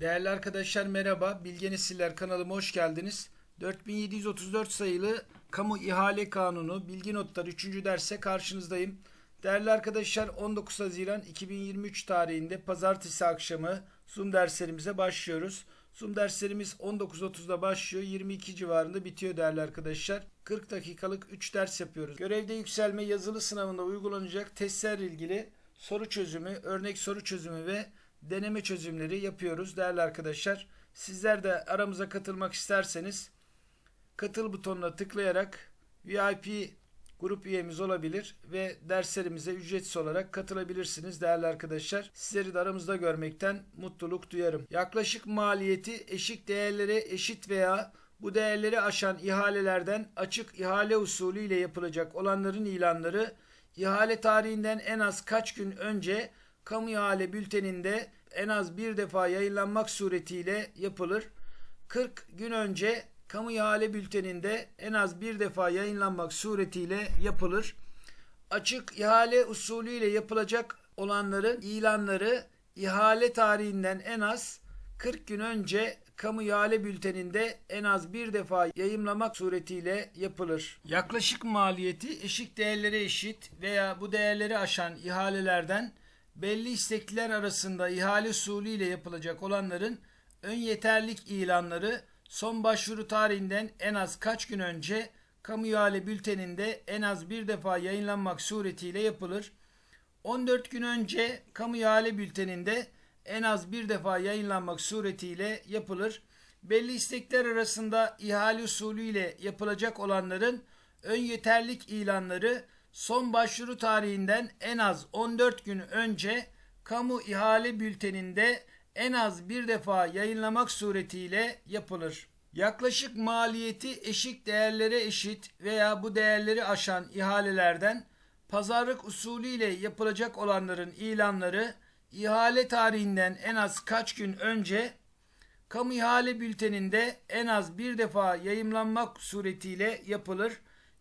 Değerli arkadaşlar merhaba. Bilge Siller kanalıma hoş geldiniz. 4734 sayılı Kamu İhale Kanunu Bilgi Notları 3. derse karşınızdayım. Değerli arkadaşlar 19 Haziran 2023 tarihinde pazartesi akşamı Zoom derslerimize başlıyoruz. Zoom derslerimiz 19.30'da başlıyor. 22 civarında bitiyor değerli arkadaşlar. 40 dakikalık 3 ders yapıyoruz. Görevde yükselme yazılı sınavında uygulanacak testlerle ilgili soru çözümü, örnek soru çözümü ve deneme çözümleri yapıyoruz değerli arkadaşlar. Sizler de aramıza katılmak isterseniz katıl butonuna tıklayarak VIP grup üyemiz olabilir ve derslerimize ücretsiz olarak katılabilirsiniz değerli arkadaşlar. Sizleri de aramızda görmekten mutluluk duyarım. Yaklaşık maliyeti eşik değerlere eşit veya bu değerleri aşan ihalelerden açık ihale usulü ile yapılacak olanların ilanları ihale tarihinden en az kaç gün önce kamu ihale bülteninde en az bir defa yayınlanmak suretiyle yapılır. 40 gün önce kamu ihale bülteninde en az bir defa yayınlanmak suretiyle yapılır. Açık ihale usulüyle yapılacak olanların ilanları ihale tarihinden en az 40 gün önce kamu ihale bülteninde en az bir defa yayımlamak suretiyle yapılır. Yaklaşık maliyeti eşik değerlere eşit veya bu değerleri aşan ihalelerden belli istekliler arasında ihale usulü ile yapılacak olanların ön yeterlik ilanları son başvuru tarihinden en az kaç gün önce kamu ihale bülteninde en az bir defa yayınlanmak suretiyle yapılır. 14 gün önce kamu ihale bülteninde en az bir defa yayınlanmak suretiyle yapılır. Belli istekler arasında ihale usulü ile yapılacak olanların ön yeterlik ilanları son başvuru tarihinden en az 14 gün önce kamu ihale bülteninde en az bir defa yayınlamak suretiyle yapılır. Yaklaşık maliyeti eşik değerlere eşit veya bu değerleri aşan ihalelerden pazarlık usulü ile yapılacak olanların ilanları ihale tarihinden en az kaç gün önce kamu ihale bülteninde en az bir defa yayımlanmak suretiyle yapılır.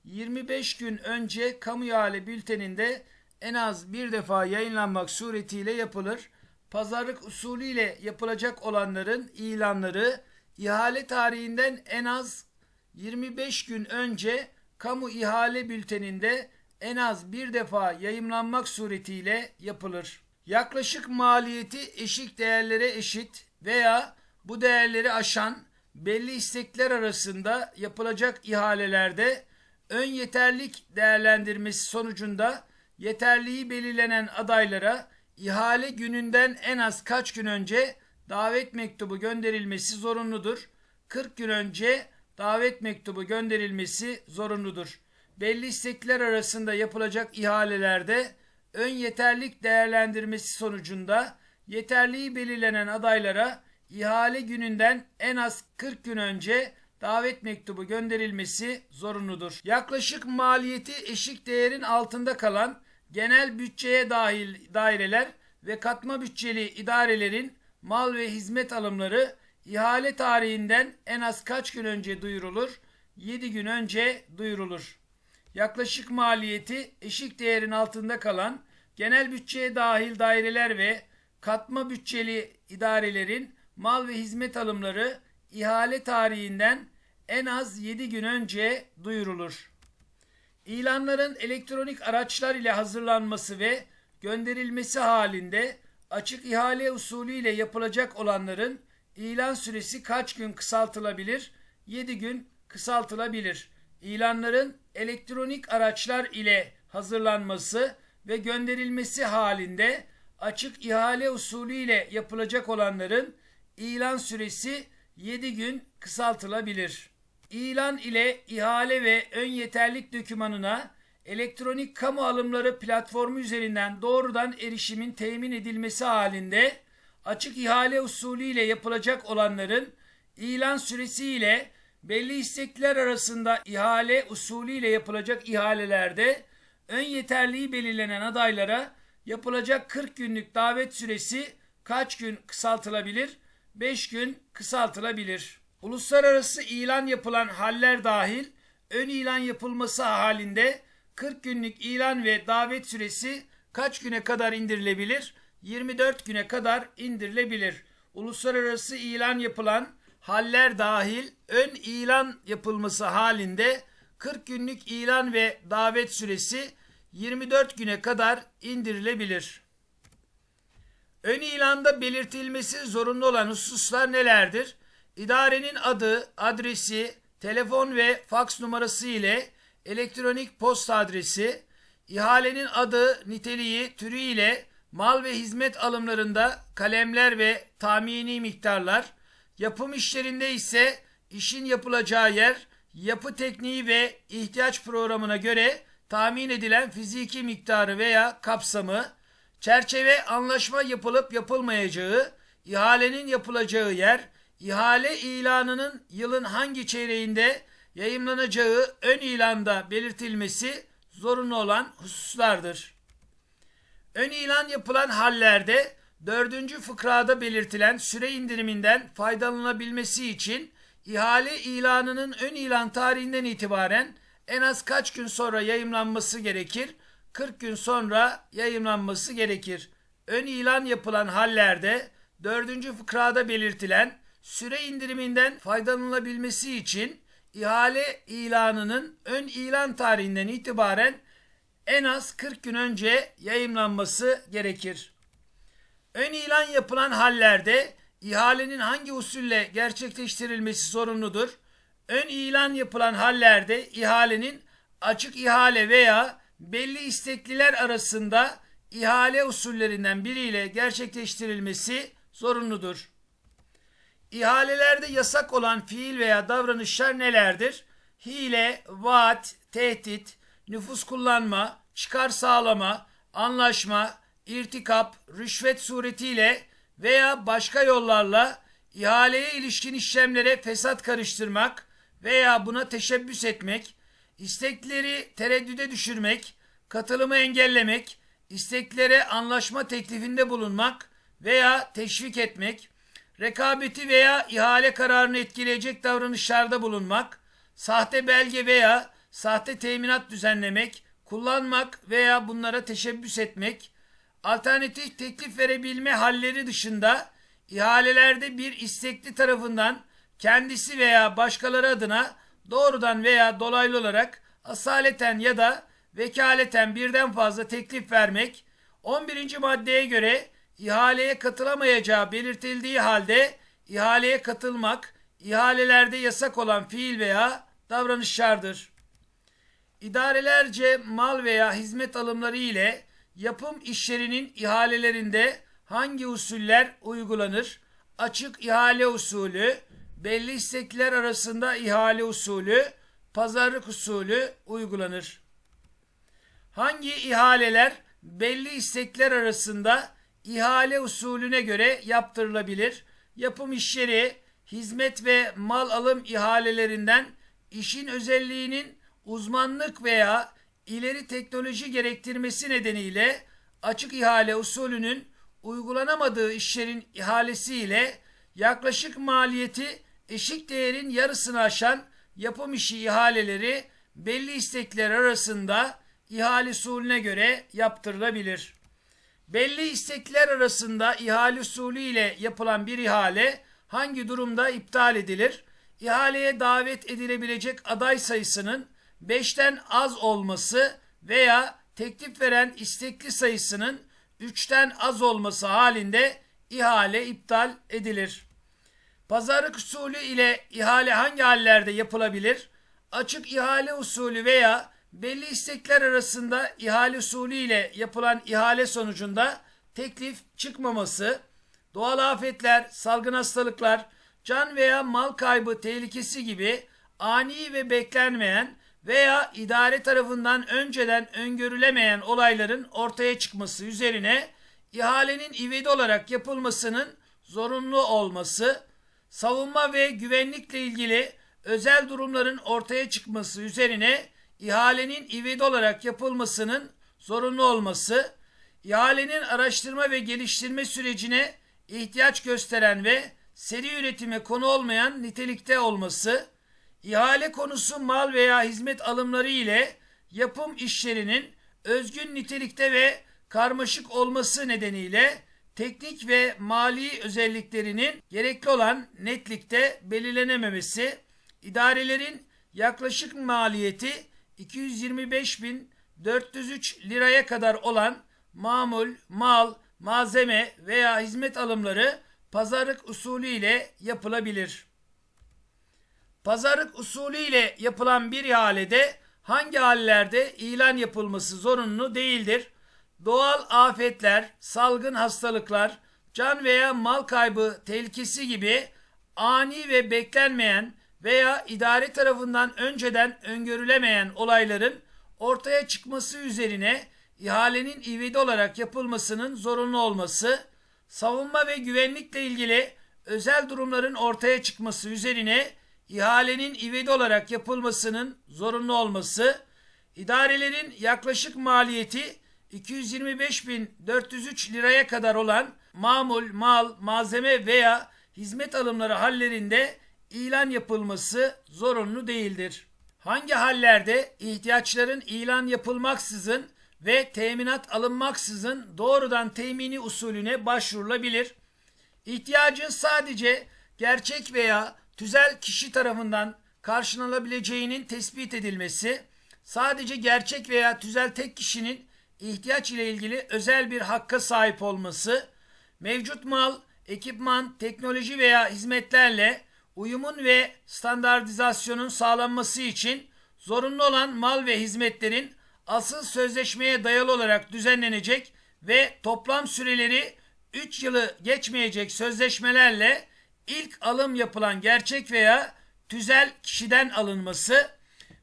25 gün önce kamu ihale bülteninde en az bir defa yayınlanmak suretiyle yapılır. Pazarlık usulü ile yapılacak olanların ilanları ihale tarihinden en az 25 gün önce kamu ihale bülteninde en az bir defa yayımlanmak suretiyle yapılır. Yaklaşık maliyeti eşik değerlere eşit veya bu değerleri aşan belli istekler arasında yapılacak ihalelerde ön yeterlik değerlendirmesi sonucunda yeterliği belirlenen adaylara ihale gününden en az kaç gün önce davet mektubu gönderilmesi zorunludur. 40 gün önce davet mektubu gönderilmesi zorunludur. Belli istekler arasında yapılacak ihalelerde ön yeterlik değerlendirmesi sonucunda yeterliği belirlenen adaylara ihale gününden en az 40 gün önce davet mektubu gönderilmesi zorunludur. Yaklaşık maliyeti eşik değerin altında kalan genel bütçeye dahil daireler ve katma bütçeli idarelerin mal ve hizmet alımları ihale tarihinden en az kaç gün önce duyurulur? 7 gün önce duyurulur. Yaklaşık maliyeti eşik değerin altında kalan genel bütçeye dahil daireler ve katma bütçeli idarelerin mal ve hizmet alımları ihale tarihinden en az 7 gün önce duyurulur. İlanların elektronik araçlar ile hazırlanması ve gönderilmesi halinde açık ihale usulü ile yapılacak olanların ilan süresi kaç gün kısaltılabilir? 7 gün kısaltılabilir. İlanların elektronik araçlar ile hazırlanması ve gönderilmesi halinde açık ihale usulü ile yapılacak olanların ilan süresi 7 gün kısaltılabilir. İlan ile ihale ve ön yeterlik dokümanına elektronik kamu alımları platformu üzerinden doğrudan erişimin temin edilmesi halinde açık ihale usulü ile yapılacak olanların ilan süresi ile belli istekler arasında ihale usulü ile yapılacak ihalelerde ön yeterliği belirlenen adaylara yapılacak 40 günlük davet süresi kaç gün kısaltılabilir? 5 gün kısaltılabilir. Uluslararası ilan yapılan haller dahil ön ilan yapılması halinde 40 günlük ilan ve davet süresi kaç güne kadar indirilebilir? 24 güne kadar indirilebilir. uluslararası ilan yapılan haller dahil ön ilan yapılması halinde 40 günlük ilan ve davet süresi 24 güne kadar indirilebilir. Ön ilanda belirtilmesi zorunlu olan hususlar nelerdir? İdarenin adı, adresi, telefon ve faks numarası ile elektronik posta adresi, ihalenin adı, niteliği, türü ile mal ve hizmet alımlarında kalemler ve tahmini miktarlar, yapım işlerinde ise işin yapılacağı yer, yapı tekniği ve ihtiyaç programına göre tahmin edilen fiziki miktarı veya kapsamı, çerçeve anlaşma yapılıp yapılmayacağı, ihalenin yapılacağı yer, ihale ilanının yılın hangi çeyreğinde yayımlanacağı ön ilanda belirtilmesi zorunlu olan hususlardır. Ön ilan yapılan hallerde dördüncü fıkrada belirtilen süre indiriminden faydalanabilmesi için ihale ilanının ön ilan tarihinden itibaren en az kaç gün sonra yayımlanması gerekir? 40 gün sonra yayımlanması gerekir. Ön ilan yapılan hallerde dördüncü fıkrada belirtilen süre indiriminden faydalanılabilmesi için ihale ilanının ön ilan tarihinden itibaren en az 40 gün önce yayımlanması gerekir. Ön ilan yapılan hallerde ihalenin hangi usulle gerçekleştirilmesi sorumludur? Ön ilan yapılan hallerde ihalenin açık ihale veya belli istekliler arasında ihale usullerinden biriyle gerçekleştirilmesi zorunludur. İhalelerde yasak olan fiil veya davranışlar nelerdir? Hile, vaat, tehdit, nüfus kullanma, çıkar sağlama, anlaşma, irtikap, rüşvet suretiyle veya başka yollarla ihaleye ilişkin işlemlere fesat karıştırmak veya buna teşebbüs etmek, istekleri tereddüde düşürmek, katılımı engellemek, isteklere anlaşma teklifinde bulunmak veya teşvik etmek, rekabeti veya ihale kararını etkileyecek davranışlarda bulunmak, sahte belge veya sahte teminat düzenlemek, kullanmak veya bunlara teşebbüs etmek, alternatif teklif verebilme halleri dışında ihalelerde bir istekli tarafından kendisi veya başkaları adına doğrudan veya dolaylı olarak asaleten ya da vekaleten birden fazla teklif vermek, 11. maddeye göre ihaleye katılamayacağı belirtildiği halde ihaleye katılmak, ihalelerde yasak olan fiil veya davranışlardır. İdarelerce mal veya hizmet alımları ile yapım işlerinin ihalelerinde hangi usuller uygulanır? Açık ihale usulü, belli istekler arasında ihale usulü, pazarlık usulü uygulanır. Hangi ihaleler belli istekler arasında ihale usulüne göre yaptırılabilir? Yapım işleri, hizmet ve mal alım ihalelerinden işin özelliğinin uzmanlık veya ileri teknoloji gerektirmesi nedeniyle açık ihale usulünün uygulanamadığı işlerin ihalesi ile yaklaşık maliyeti eşik değerin yarısını aşan yapım işi ihaleleri belli istekler arasında ihale usulüne göre yaptırılabilir. Belli istekler arasında ihale usulü ile yapılan bir ihale hangi durumda iptal edilir? İhaleye davet edilebilecek aday sayısının 5'ten az olması veya teklif veren istekli sayısının 3'ten az olması halinde ihale iptal edilir. Pazarlık usulü ile ihale hangi hallerde yapılabilir? Açık ihale usulü veya belli istekler arasında ihale usulü ile yapılan ihale sonucunda teklif çıkmaması, doğal afetler, salgın hastalıklar, can veya mal kaybı tehlikesi gibi ani ve beklenmeyen veya idare tarafından önceden öngörülemeyen olayların ortaya çıkması üzerine ihalenin ivedi olarak yapılmasının zorunlu olması, savunma ve güvenlikle ilgili özel durumların ortaya çıkması üzerine ihalenin ivedi olarak yapılmasının zorunlu olması, ihalenin araştırma ve geliştirme sürecine ihtiyaç gösteren ve seri üretime konu olmayan nitelikte olması, ihale konusu mal veya hizmet alımları ile yapım işlerinin özgün nitelikte ve karmaşık olması nedeniyle teknik ve mali özelliklerinin gerekli olan netlikte belirlenememesi, idarelerin yaklaşık maliyeti 225.403 liraya kadar olan mamul, mal, malzeme veya hizmet alımları pazarlık usulü ile yapılabilir. Pazarlık usulü ile yapılan bir ihalede hangi hallerde ilan yapılması zorunlu değildir? Doğal afetler, salgın hastalıklar, can veya mal kaybı tehlikesi gibi ani ve beklenmeyen veya idare tarafından önceden öngörülemeyen olayların ortaya çıkması üzerine ihalenin ivedi olarak yapılmasının zorunlu olması, savunma ve güvenlikle ilgili özel durumların ortaya çıkması üzerine ihalenin ivedi olarak yapılmasının zorunlu olması, idarelerin yaklaşık maliyeti 225.403 liraya kadar olan mamul, mal, malzeme veya hizmet alımları hallerinde ilan yapılması zorunlu değildir. Hangi hallerde ihtiyaçların ilan yapılmaksızın ve teminat alınmaksızın doğrudan temini usulüne başvurulabilir? İhtiyacın sadece gerçek veya tüzel kişi tarafından karşılanabileceğinin tespit edilmesi, sadece gerçek veya tüzel tek kişinin ihtiyaç ile ilgili özel bir hakka sahip olması, mevcut mal, ekipman, teknoloji veya hizmetlerle uyumun ve standartizasyonun sağlanması için zorunlu olan mal ve hizmetlerin asıl sözleşmeye dayalı olarak düzenlenecek ve toplam süreleri 3 yılı geçmeyecek sözleşmelerle ilk alım yapılan gerçek veya tüzel kişiden alınması,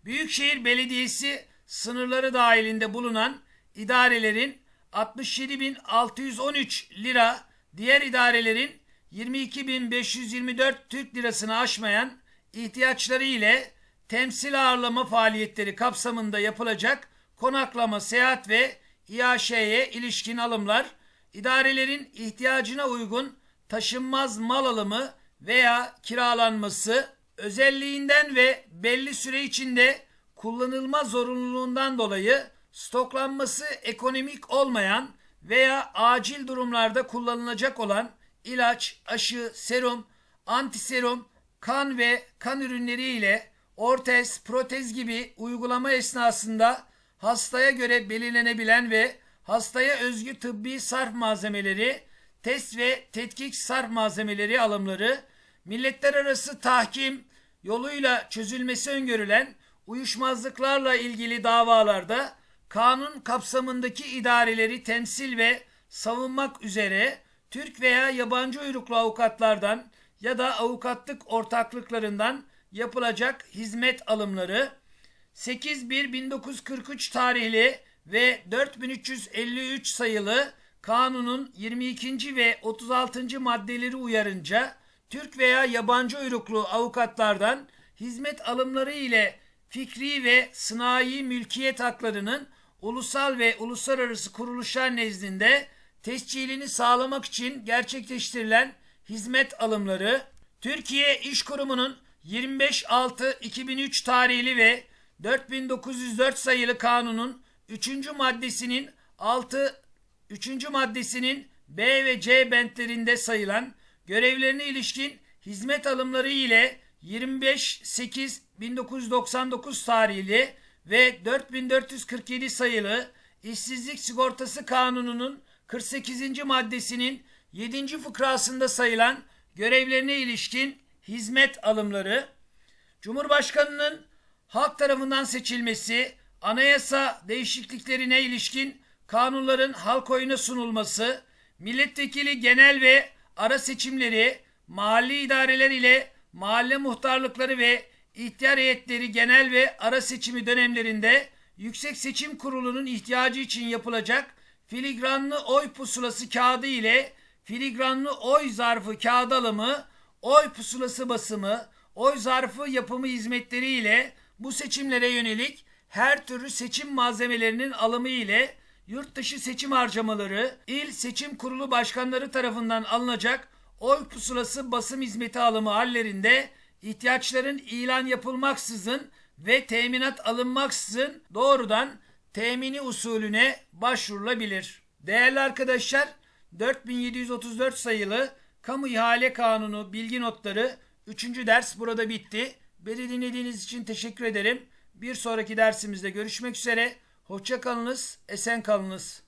Büyükşehir Belediyesi sınırları dahilinde bulunan idarelerin 67.613 lira, diğer idarelerin 22.524 Türk lirasını aşmayan ihtiyaçları ile temsil ağırlama faaliyetleri kapsamında yapılacak konaklama, seyahat ve İAŞ'ye ilişkin alımlar, idarelerin ihtiyacına uygun taşınmaz mal alımı veya kiralanması, özelliğinden ve belli süre içinde kullanılma zorunluluğundan dolayı stoklanması ekonomik olmayan veya acil durumlarda kullanılacak olan ilaç, aşı, serum, antiserum, kan ve kan ürünleri ile ortez, protez gibi uygulama esnasında hastaya göre belirlenebilen ve hastaya özgü tıbbi sarf malzemeleri, test ve tetkik sarf malzemeleri alımları, milletler arası tahkim yoluyla çözülmesi öngörülen uyuşmazlıklarla ilgili davalarda kanun kapsamındaki idareleri temsil ve savunmak üzere Türk veya yabancı uyruklu avukatlardan ya da avukatlık ortaklıklarından yapılacak hizmet alımları 8.1.1943 tarihli ve 4353 sayılı kanunun 22. ve 36. maddeleri uyarınca Türk veya yabancı uyruklu avukatlardan hizmet alımları ile fikri ve sınai mülkiyet haklarının ulusal ve uluslararası kuruluşlar nezdinde tescilini sağlamak için gerçekleştirilen hizmet alımları, Türkiye İş Kurumu'nun 25.6.2003 tarihli ve 4904 sayılı kanunun 3. maddesinin 6 3. maddesinin B ve C bentlerinde sayılan görevlerine ilişkin hizmet alımları ile 25.8.1999 tarihli ve 4447 sayılı İşsizlik Sigortası Kanunu'nun 48. maddesinin 7. fıkrasında sayılan görevlerine ilişkin hizmet alımları, Cumhurbaşkanının halk tarafından seçilmesi, anayasa değişikliklerine ilişkin kanunların halk oyuna sunulması, milletvekili genel ve ara seçimleri, mahalli idareler ile mahalle muhtarlıkları ve ihtiyar heyetleri genel ve ara seçimi dönemlerinde Yüksek Seçim Kurulu'nun ihtiyacı için yapılacak filigranlı oy pusulası kağıdı ile filigranlı oy zarfı kağıt alımı, oy pusulası basımı, oy zarfı yapımı hizmetleri ile bu seçimlere yönelik her türlü seçim malzemelerinin alımı ile yurt dışı seçim harcamaları, il seçim kurulu başkanları tarafından alınacak oy pusulası basım hizmeti alımı hallerinde ihtiyaçların ilan yapılmaksızın ve teminat alınmaksızın doğrudan temini usulüne başvurulabilir. Değerli arkadaşlar, 4734 sayılı Kamu İhale Kanunu bilgi notları 3. ders burada bitti. Beni dinlediğiniz için teşekkür ederim. Bir sonraki dersimizde görüşmek üzere. Hoşça kalınız, esen kalınız.